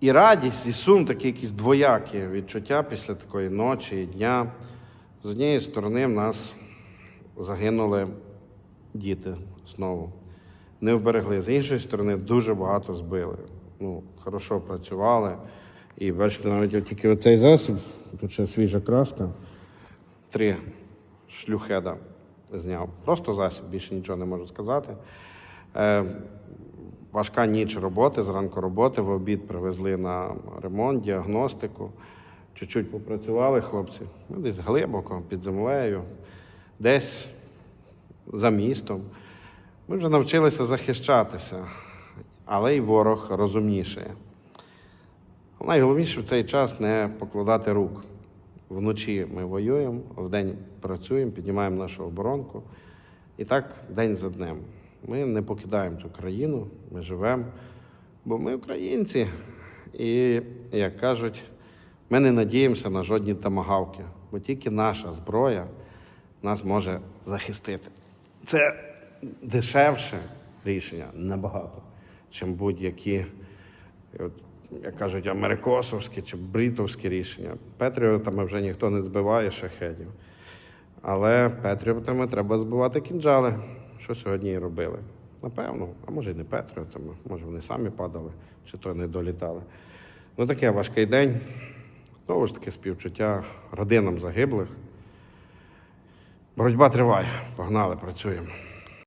і радість, і сум, такі якісь двоякі відчуття після такої ночі і дня. З однієї сторони, в нас загинули діти знову. Не вберегли. З іншої сторони, дуже багато збили. Ну, хорошо працювали. І бачите, навіть тільки оцей засіб, тут ще свіжа краска, три шлюхеда зняв. Просто засіб, більше нічого не можу сказати. Е, важка ніч роботи, зранку роботи, в обід привезли на ремонт, діагностику. Чуть-чуть попрацювали хлопці. Ну, десь глибоко, під землею, десь за містом. Ми вже навчилися захищатися, але й ворог розумнішає. Найголовніше в цей час не покладати рук. Вночі ми воюємо, вдень працюємо, піднімаємо нашу оборонку. І так день за днем. Ми не покидаємо ту країну, ми живемо, бо ми українці. І, як кажуть, ми не надіємося на жодні тамагавки, бо тільки наша зброя нас може захистити. Це дешевше рішення набагато, чим будь-які, як кажуть, америкосовські чи бритовські рішення. Петріотами вже ніхто не збиває шахедів. Але петріотами треба збивати кінжали, що сьогодні і робили. Напевно, а може і не петріотами, може вони самі падали, чи то не долітали. Ну таке важкий день. Знову ж таки, співчуття родинам загиблих. Боротьба триває. Погнали, працюємо.